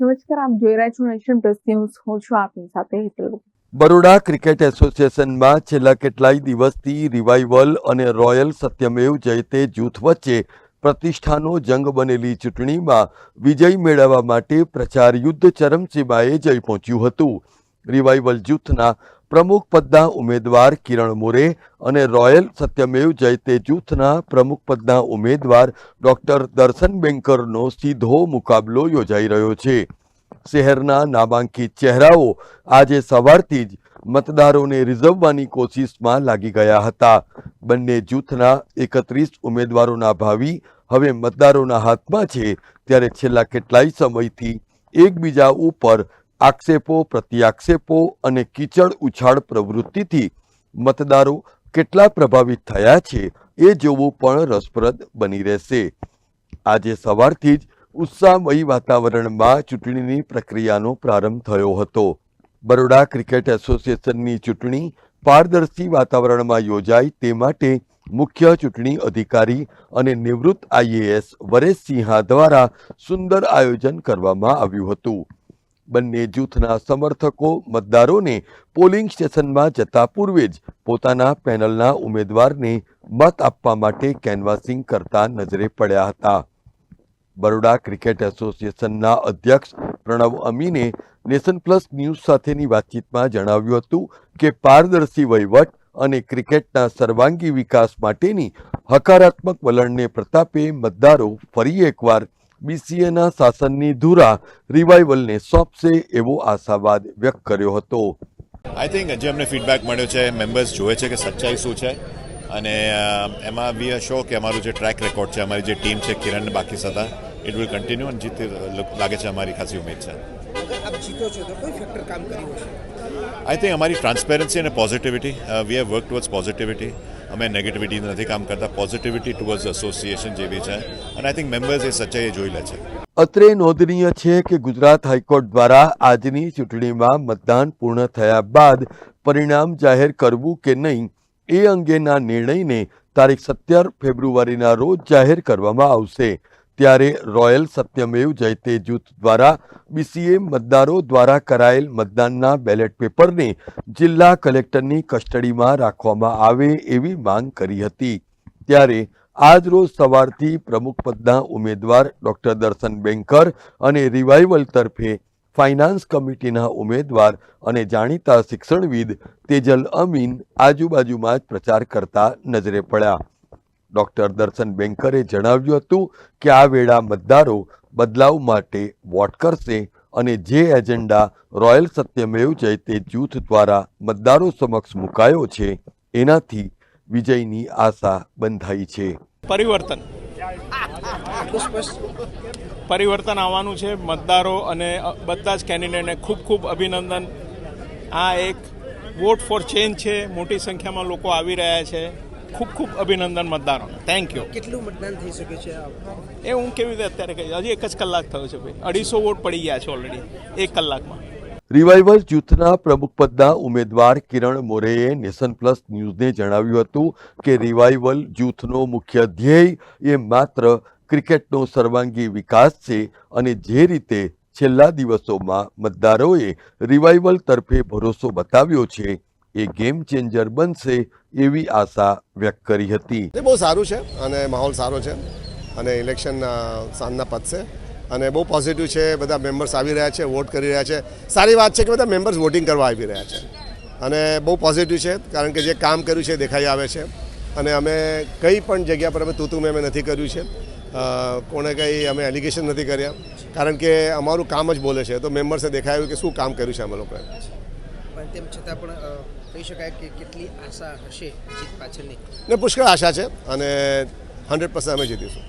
નમસ્કાર, આપ જોઈ રહ્યા છો નેશન પ્લસ ન્યૂઝ. હું છું આપની સાથે હેતલ બરોડા ક્રિકેટ એસોસિએશનમાં છેલ્લા કેટલાય દિવસથી રિવાઇવલ અને રોયલ સત્યમેવ જયતે જૂથ વચ્ચે પ્રતિષ્ઠાનો જંગ બનેલી ચૂંટણીમાં વિજય મેળવવા માટે પ્રચાર યુદ્ધ ચરમસીમાએ જઈ પહોંચ્યું હતું. રિવાઇવલ જૂથના પ્રમુખ પદના ઉમેદવાર કિરણ મોરે અને રોયલ સત્યમેવ જયતે જૂથના પ્રમુખ પદના ઉમેદવાર ડોક્ટર દર્શન બેંકરનો સીધો મુકાબલો યોજાઈ રહ્યો છે. શહેરના નામાંકિત ચહેરાઓ આજે સવારથી જ મતદારોને રીઝવવાની કોશિશમાં લાગી ગયા હતા. બંને જૂથના એકત્રીસ ઉમેદવારોના ભાવિ હવે મતદારોના હાથમાં છે, ત્યારે છેલ્લા કેટલાય સમયથી એકબીજા ઉપર આક્ષેપો, પ્રત્યાક્ષેપો અને કીચડ ઉછાળ પ્રવૃત્તિથી મતદારો કેટલા પ્રભાવિત થયા છે એ જોવું પણ રસપ્રદ બની રહેશે. આજે સવારથી જ ઉત્સાહમયી વાતાવરણમાં ચૂંટણીની પ્રક્રિયાનો પ્રારંભ થયો હતો. બરોડા ક્રિકેટ એસોસિએશનની ચૂંટણી પારદર્શી વાતાવરણમાં યોજાય તે માટે મુખ્ય ચૂંટણી અધિકારી અને નિવૃત્ત આઈએએસ વરેશ સિંહા દ્વારા સુંદર આયોજન કરવામાં આવ્યું હતું. બંને જૂથના સમર્થકો, મતદારોને પોલિંગ સ્ટેશનમાં જતા પૂર્વે જ પોતાના પેનલના ઉમેદવારને મત આપવા માટે કેનવાસિંગ કરતા નજરે પડ્યા હતા. બરોડા ક્રિકેટ એસોસિએશનના અધ્યક્ષ પ્રણવ અમીને નેશન પ્લસ ન્યૂઝ સાથેની વાતચીતમાં જણાવ્યું હતું કે પારદર્શી વહીવટ અને ક્રિકેટના સર્વાંગી વિકાસ માટેની હકારાત્મક વલણને પ્રતાપે મતદારો ફરી એકવાર બીસીએના શાસનની ધુરા રિવાઇવલને સોંપશે એવો આશાવાદ વ્યક્ત કર્યો હતો. આઈ થિંક જે અમને ફીડબેક મળ્યો છે મેમ્બર્સ જોવે છે કે સચ્ચાઈ શું છે. અને એમાં વી આર શો કે અમારું જે ટ્રેક રેકોર્ડ છે, અમારી જે ટીમ છે કિરણ બાકી હતા ઇટ વિલ કન્ટિન્યુ અને જીત લાગે છે અમારી ખાસી ઉમેદ છે. અગર છે તો કોઈ ફેક્ટર કામ કર્યું હશે? આઈ થિંક અમારી ટ્રાન્સપેરન્સી અને positivity we have work towards positivity અમે નેગેટિવિટી નથી કામ કરતા પોઝિટિવિટી ટુવર્ડ્સ એસોસિએશન જેવી છે. અને આઈ થિંક મેમ્બર્સ એ સચ્ચાઈ જોઈ લે છે. અત્રે નોંધનીય છે કે ગુજરાત હાઈકોર્ટ દ્વારા આજની ચૂંટણીમાં મતદાન પૂર્ણ થયા બાદ પરિણામ જાહેર કરવું કે નહીં એ અંગેના નિર્ણયને તારીખ સત્તર ફેબ્રુઆરીના રોજ જાહેર કરવામાં આવશે. ત્યારે રોયલ સત્યમેવ જયતે જૂથ દ્વારા બીસીએ મતદારો દ્વારા કરાયેલ મતદાનના બેલેટ પેપરને જિલ્લા કલેક્ટરની કસ્ટડીમાં રાખવામાં આવે એવી માંગ કરી હતી. ત્યારે આજ રોજ સવારથી પ્રમુખ પદના ઉમેદવાર ડોક્ટર દર્શન બેંકર અને રિવાઇવલ તરફે ફાઇનાન્સ કમિટીના ઉમેદવાર અને જાણીતા શિક્ષણવિદ તેજલ અમીન આજુબાજુમાં જ પ્રચાર કરતા નજરે પડ્યા. ડોક્ટર દર્શન બેંકરે જણાવ્યું હતું કે આ વેળા મતદારો બદલાવ માટે વોટ કરશે અને જે એજન્ડા રોયલ સત્યમેવ જયતે જૂથ દ્વારા મતદારો સમક્ષ મુકાયો છે, એનાથી વિજયની આશા બંધાઈ છે. પરિવર્તન. પરિવર્તન આવવાનું છે. મતદારો અને બધા જ કેન્ડિડેટને ખૂબ ખૂબ અભિનંદન. આ એક વોટ ફોર ચેન્જ છે. મોટી સંખ્યામાં લોકો આવી રહ્યા છે. ખૂબ ખૂબ અભિનંદન મતદારોને. થેન્ક યુ કેટલું મતદાન થઈ શકે છે એ હું કેવી રીતે અત્યારે કહી હજી એક જ કલાક થયો છે ભાઈ. અઢીસો વોટ પડી ગયા છે ઓલરેડી એક કલાકમાં. રિવાઇવલ જૂથના પ્રમુખ પદના ઉમેદવાર કિરણ મોરેએ નેશન પ્લસ ન્યૂઝને જણાવ્યું હતું કે રિવાઇવલ જૂથનો મુખ્ય ધ્યેય એ માત્ર ક્રિકેટનો સર્વાંગી વિકાસ છે અને જે રીતે છેલ્લા દિવસોમાં મતદારોએ રિવાઇવલ તરફે ભરોસો બતાવ્યો છે એ ગેમ ચેન્જર બનશે એવી આશા વ્યક્ત કરી હતી. એ બહુ સારું છે અને માહોલ સારો છે અને ઇલેક્શન સાંજના પતશે અને બહુ પોઝિટિવ છે બધા મેમ્બર્સ આવી રહ્યા છે વોટ કરી રહ્યા છે. સારી વાત છે કે બધા મેમ્બર્સ વોટિંગ કરવા આવી રહ્યા છે અને બહુ પોઝિટિવ છે કારણ કે જે કામ કર્યું છે એ દેખાઈ આવે છે અને અમે કંઈ પણ જગ્યા પર અમે તૂતું મેં અમે નથી કર્યું છે. કોણે કંઈ અમે એલિગેશન નથી કર્યા કારણ કે અમારું કામ જ બોલે છે. તો મેમ્બર્સે દેખાયું કે શું કામ કર્યું છે અમે લોકોએ. પણ તેમ છતાં પણ કહી શકાય કે કેટલી આશા હશે જીત પાછળની? ને પુષ્કળ આશા છે અને હંડ્રેડ પર્સન્ટ અમે જીતીશું.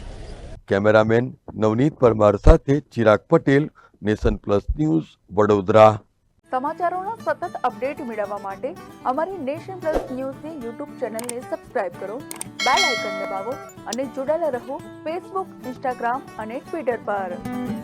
કેમેરામેન નવનીત પરમાર સાથે Chirag Patel nation plus news Vadodara. સમાચારોના સતત અપડેટ મેળવવા માટે અમારી નેશન પ્લસ ન્યૂઝની યુટ્યુબ ચેનલને સબસ્ક્રાઇબ કરો બેલ આઇકન દબાવો અને જોડાયેલા રહો ફેસબુક ઇન્સ્ટાગ્રામ અને ટ્વિટર પર.